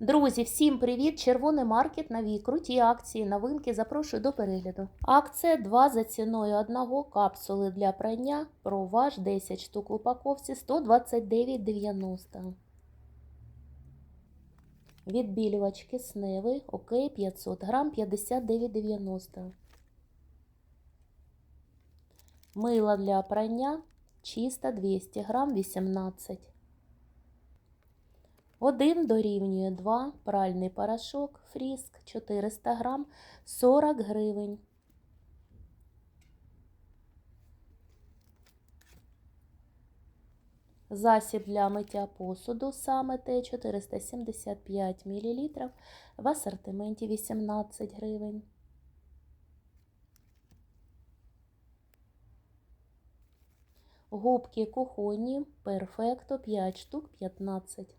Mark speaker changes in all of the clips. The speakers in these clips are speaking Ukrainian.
Speaker 1: Друзі, всім привіт! Червоний маркет, нові круті акції, новинки. Запрошую до перегляду. Акція 2 за ціною одного капсули для прання. Проваж 10 штук в упаковці 129,90. Відбілювач кисневий, окей, 500 грам, 59,90. Мило для прання чисто 200 грам, 18. 1 дорівнює 2, пральний порошок, фріск 400 грам, 40 гривень. Засіб для миття посуду саме те 475 мл в асортименті 18 гривень. Губки кухонні перфекто 5 штук 15.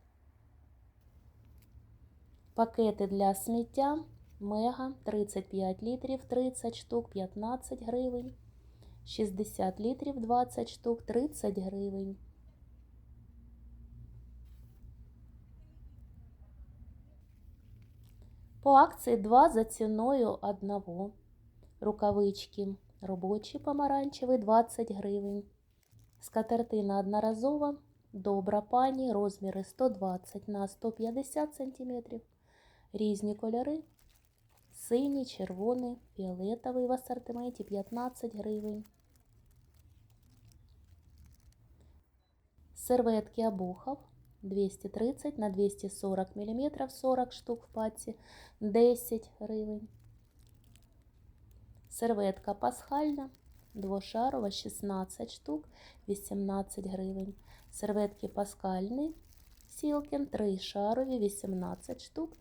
Speaker 1: Пакети для сміття мега 35 літрів 30 штук 15 гривень. 60 літрів 20 штук 30 гривень. По акції 2 за ціною одного. Рукавички робочі помаранчеві 20 гривень. Скатертина одноразова. Добра пані, розміри 120 на 150 см. Різні кольори. Синій, червоний, фіолетовий в асортименті 15 гривень. Серветки Абухов 230 на 240 мм 40 штук в паці 10 гривень. Серветка пасхальна двошарова 16 штук 18 гривень. Серветки паскальні Сілкін 3 шарові 18 штук.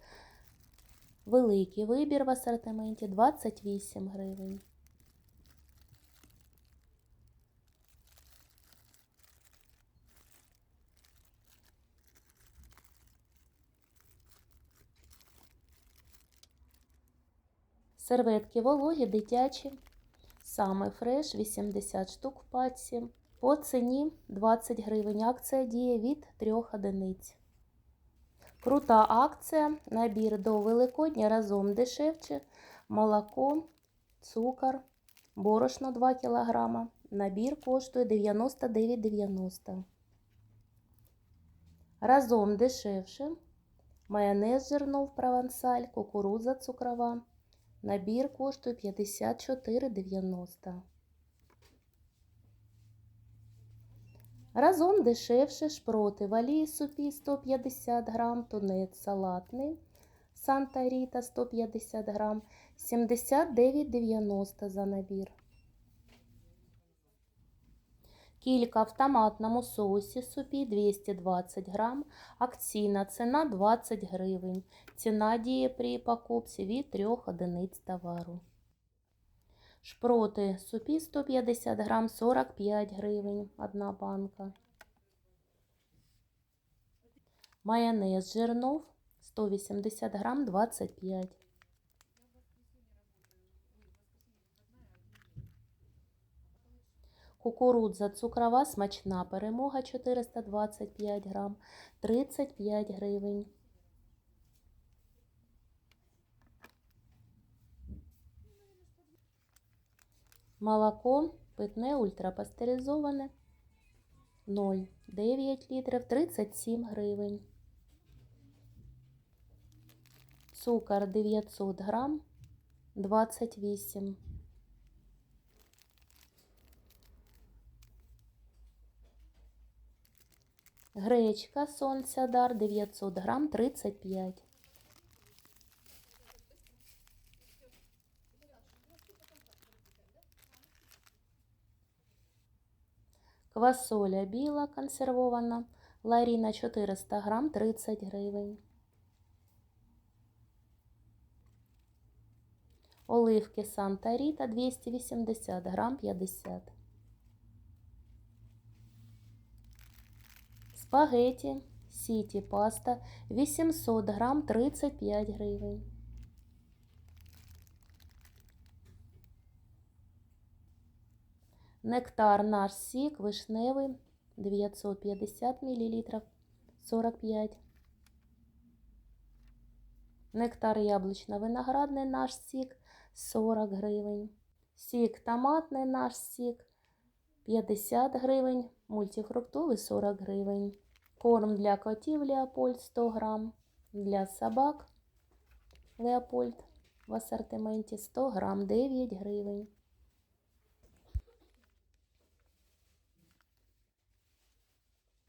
Speaker 1: Великий вибір в асортименті 28 гривень. Серветки вологі, дитячі. Саме фреш 80 штук в пачці. По ціні 20 гривень. Акція діє від 3 одиниць. Крута акція. Набір до Великодня разом дешевче. Молоко, цукор, борошно 2 кг. Набір коштує 99,90. Разом дешевше. Майонез жирнов провансаль, кукурудза цукрова. Набір коштує 54,90. Разом дешевше шпроти валії супі 150 грам, тунець салатний Санта Ріта 150 грам, 79,90 за набір. Кілька в томатному соусі супі 220 грам, акційна ціна 20 гривень. Ціна діє при покупці від 3 одиниць товару. Шпроти супі 150 грам 45 гривень, одна банка. Майонез жирнов 180 грам 25. Кукурудза цукрова смачна перемога 425 грам 35 гривень. Молоко питне ультрапастеризоване 0,9 літрів 37 гривень. Цукор 900 грам 28. Гречка Сонцядар 900 грам 35. Квасоля біла консервована. Ларіна 400 грам 30 гривень. Оливки Санта Ріта 280 грам 50. Спагеті Сіті паста 800 грам 35 гривень. Нектар наш сік вишневий 950 мл 45. Нектар яблучно-виноградний наш сік 40 гривень. Сік томатний наш сік 50 гривень. Мультифруктовий 40 гривень. Корм для котів Леопольд 100 грам. Для собак Леопольд в асортименті 100 грам 9 гривень.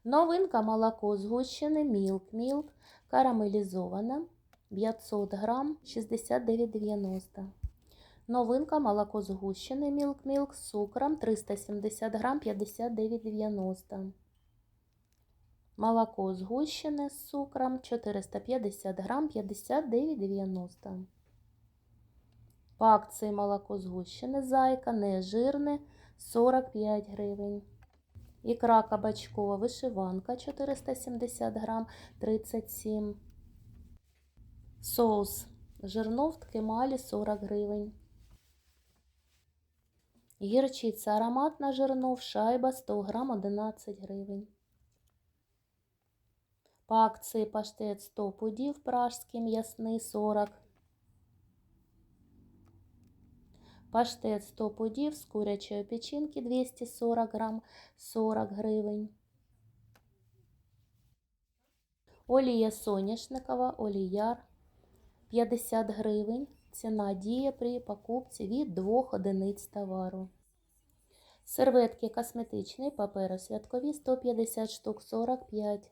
Speaker 1: Новинка молоко згущене Milk Milk карамелізоване 500 грам 69,90. Новинка молоко згущене Milk Milk з цукром 370 грам 59,90. Молоко згущене з цукром 450 грам 59,90. По акції молоко згущене зайка, не жирне 45 гривень. Ікра кабачкова вишиванка 470 грам 37. Соус жирнов ткемалі 40 гривень. Гірчиця ароматна жирнов шайба 100 грам 11 гривень. По акції паштет 100 пудів пражський м'ясний 40. Паштет 100 пудів з курячої печінки 240 грам 40 гривень. Олія соняшникова, оліяр 50 гривень. Ціна діє при покупці від 2 одиниць товару. Серветки косметичний паперу святкові 150 штук 45.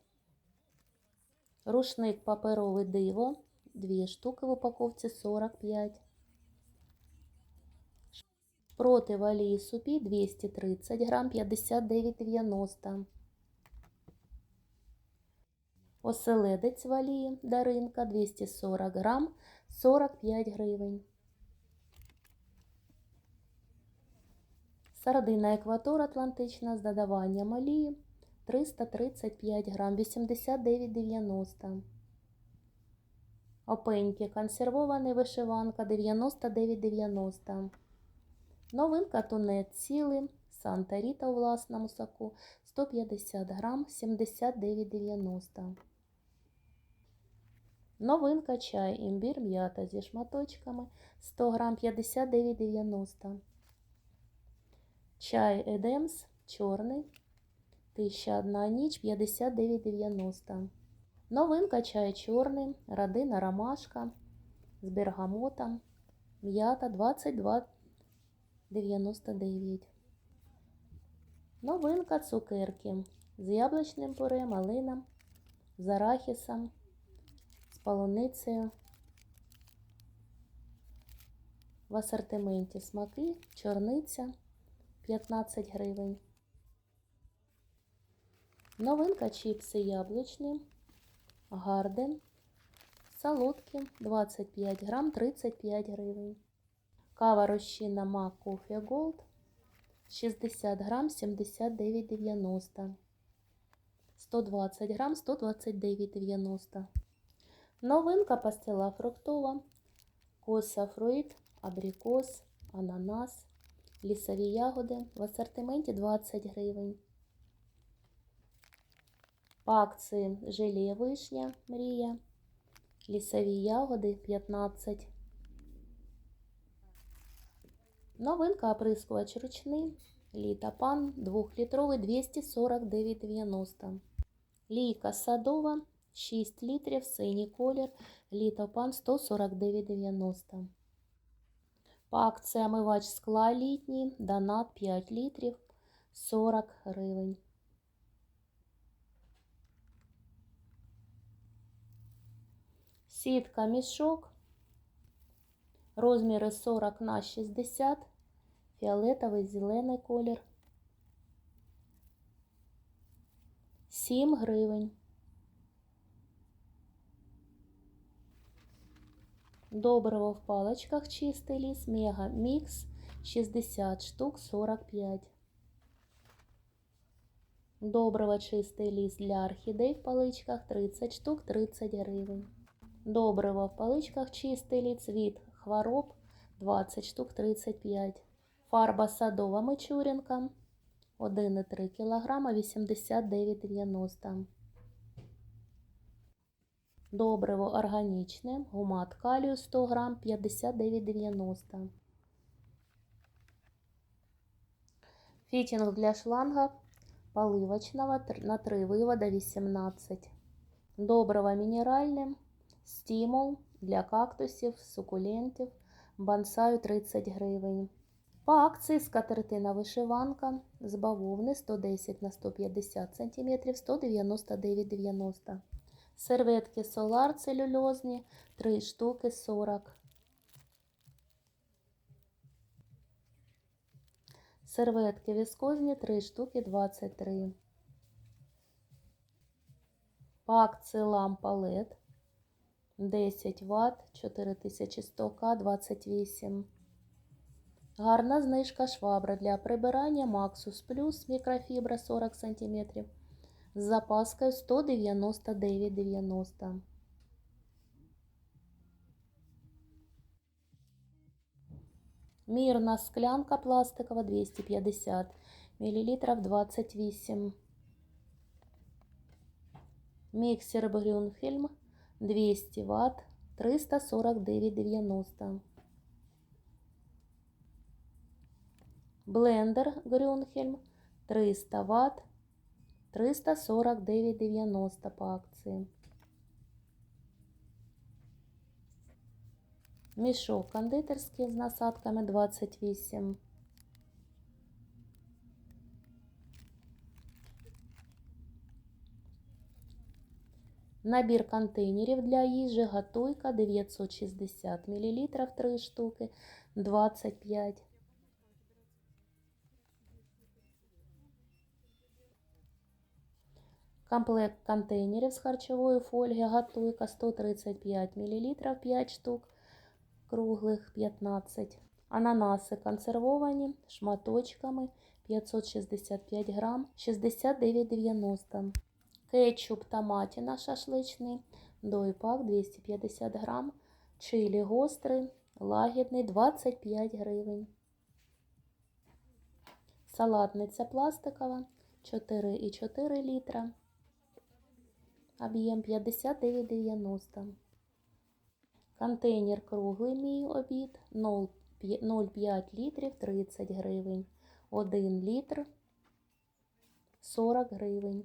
Speaker 1: Рушник паперовий диво 2 штуки в упаковці 45. Проти олії супі 230 грам 59,90. Оселедець в олії даринка 240 грам 45 гривень. Сардина екватор атлантична з додаванням олії 335 грам 89,90. Опеньки консервований вишиванка 99,90. Новинка тунець цілий, Санта Ріта у власному соку 150 грам 79,90. Новинка чай імбір м'ята зі шматочками 100 грам 59,90. Чай Едемс чорний 1001 ніч 59,90. Новинка чай чорний, родина ромашка з бергамотом, м'ята 22 99. Новинка цукерки з яблучним пюре, малином, з арахісом, з полуницею. В асортименті смаки, чорниця 15 гривень. Новинка чіпси яблучні, гарден, солодкі 25 грам 35 гривень. Кава розчинна Мак Кофе Голд 60 грам 79,90. 120 грам 129,90. Новинка пастила фруктова. Коса фруїт, абрикос, ананас, лісові ягоди в асортименті 20 гривень. По акції вишня мрія, лісові ягоди 15 Новинка оприскувач ручний. Літапан 2-літровий 249,90. Лійка садова 6 літрів, синій колір. Літопан 149,90. По акції омивач скла літній. Донат 5 літрів 40 гривень. Сітка мішок. Розміри 40 на 60, фіолетовий, зелений колір. 7 гривень. Добриво в паличках чистий ліс, мега мікс 60 штук 45. Добриво чистий ліс для орхідей в паличках 30 штук 30 гривень. Добриво в паличках чистий ліс від хвороб 20 штук 35. Фарба садова Мичурінка 1,3 кг 89,90. Добриво органічне, гумат калію 100 грам 59,90. Фитинг для шланга поливочного на 3 вывода 18. Добриво мінеральне, стимул для кактусів, сукулентів, бонсаю 30 гривень. По акції скатертина вишиванка з бавовни 110 на 150 см 199,90 Серветки солар целюльозні 3 штуки 40 Серветки віскозні 3 штуки 23 По акції лампа LED 10 Вт 4100К 28 Гарна знижка швабра для прибирання Maxus Plus мікрофібра 40 см з запаскою 199,90. Мірна склянка пластикова 250 мл 28. Міксер Брюнхельм 200 Вт 349,90. Блендер Грюнхельм 300 Вт 349,90 по акції. Мішок кондитерський з насадками 28. Набір контейнерів для їжі Готуйка 960 мл 3 штуки 25. Комплект контейнерів з харчової фольги Готуйка 135 мл 5 штук, круглих 15. Ананаси консервовані шматочками 565 грам 69,90. Кетчуп томатіна шашличний, дойпак 250 грам, чилі гострий, лагідний 25 гривень. Салатниця пластикова 4,4 літра. Об'єм 59,90. Контейнер круглий мій обід 0,5 літрів 30 гривень. 1 літр 40 гривень.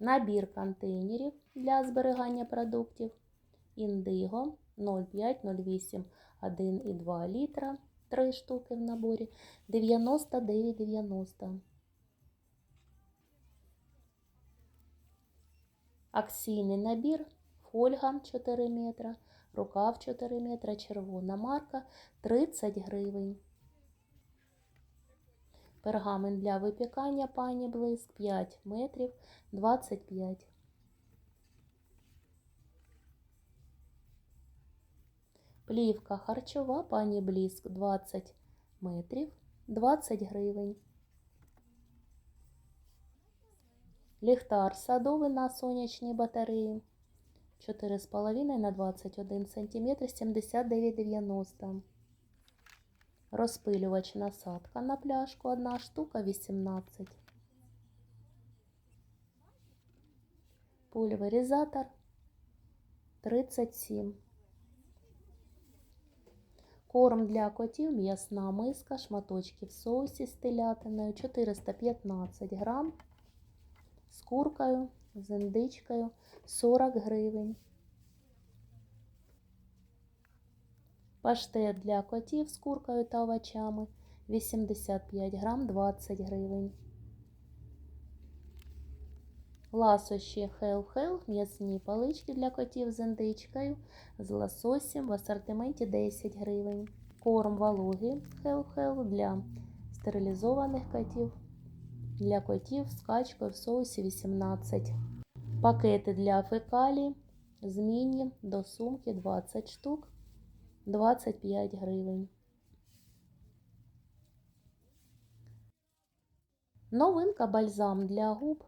Speaker 1: Набір контейнерів для зберігання продуктів. Індиго 0,5-0,8, 1,2 літра, 3 штуки в наборі 99,90. Акційний набір, фольга 4 метра, рукав 4 метра, червона марка 30 гривень. Пергамент для випікання пані блиск 5 метрів 25. Плівка харчова пані блиск 20 метрів 20 гривень. Ліхтар садовий на сонячній батареї 4,5 на 21 см 79,90. Розпилювач насадка на пляшку 1 штука 18. Пульверизатор 37. Корм для котів, м'ясна миска, шматочки в соусі з телятиною 415 грам з куркою, з індичкою 40 гривень. Паштет для котів з куркою та овочами 85 грам 20 гривень. Ласощі Hell Hell м'ясні палички для котів з індичкою з лососем в асортименті 10 гривень. Корм вологий Hell Hell для стерилізованих котів. Для котів з в соусі 18. Пакети для фекалій змінні до сумки 20 штук 25 гривень. Новинка бальзам для губ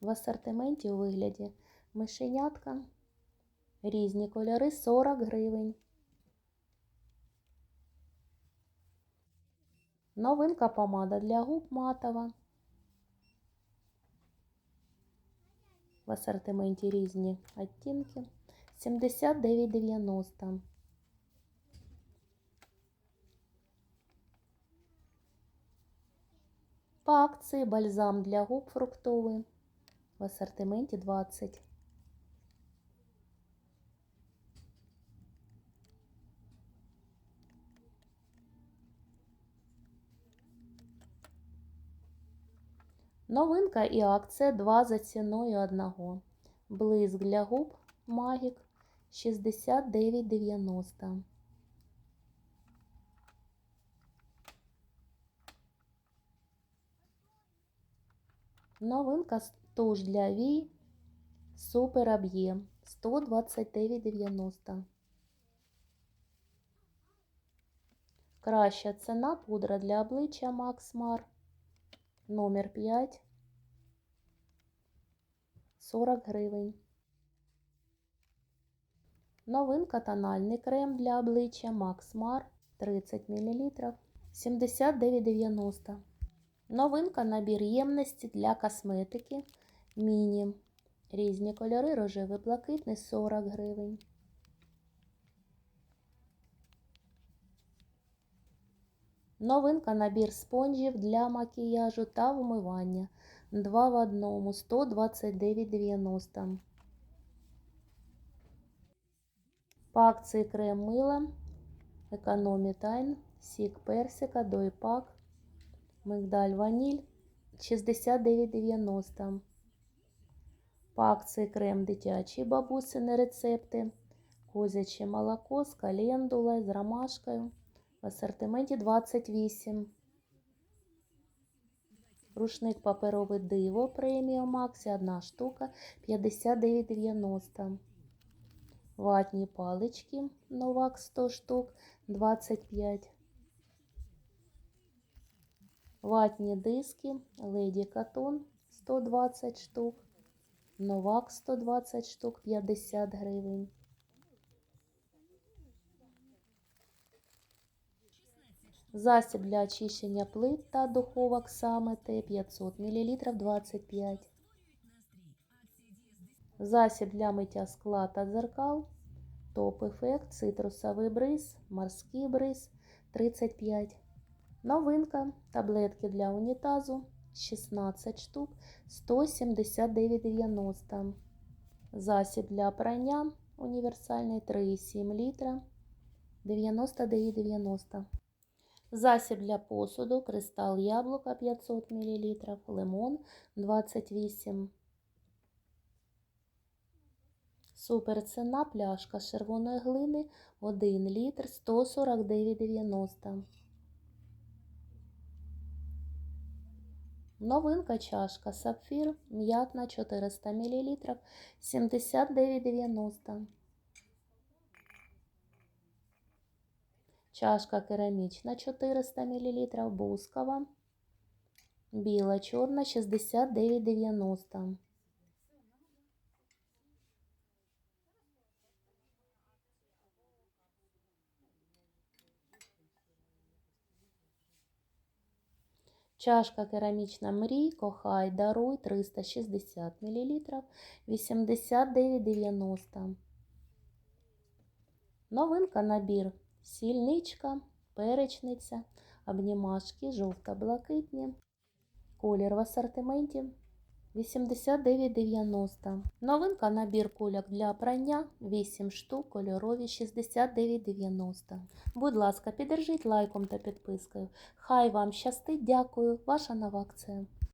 Speaker 1: в асортименті у вигляді мишенятка. Різні кольори 40 гривень. Новинка помада для губ матова. В асортименті різні оттінки. 79,90. По акції бальзам для губ фруктовий. В асортименті 20. Новинка і акція 2 за ціною одного. Блиск для губ Магік 69,90. Новинка туш для вій Супер об'єм 129,90. Краща ціна пудра для обличчя Mar номер 5 40 гривень. Новинка тональний крем для обличчя Max Mar 30 мл 79,90. Новинка набір ємності для косметики Міні. Різні кольори рожевий блакитний 40 гривень. Новинка набір спонжів для макіяжу та вмивання. 2 в одному 129,90. По акції крем мила, економі тайн, сік персика, дойпак, мигдаль ваніль 69,90. По акції крем дитячий бабусини рецепти, козяче молоко з календулою, з ромашкою. В асортименті 28. Рушник паперовий диво преміум Аксі, одна штука 59,90. Ватні палички Новак 100 штук 25. Ватні диски Леді Катон 120 штук. Новак 120 штук 50 гривень. Засіб для очищення плит та духовок саме Т 500 мл 25. Засіб для миття скла та дзеркал. Топ ефект, цитрусовий бриз, морський бриз 35. Новинка. Таблетки для унітазу 16 штук 179,90. Засіб для прання універсальний 3,7 літра 99,90. Засіб для посуду, кристал яблука 500 мл, лимон 28. Супер ціна пляшка з червоної глини 1 літр 149,90. Новинка чашка сапфір м'ятна 400 мл 79,90. Чашка керамічна 400 мл, бускова. Біла, чорна 69,90. Чашка керамічна мрій, кохай, даруй 360 мл 89,90. Новинка набір сільничка, перечниця, обнімашки, жовто-блакитні. Колір в асортименті 89,90. Новинка набір кульок для прання 8 штук, кольорові 69,90. Будь ласка, піддержіть лайком та підпискою. Хай вам щастить, дякую, ваша нова акція.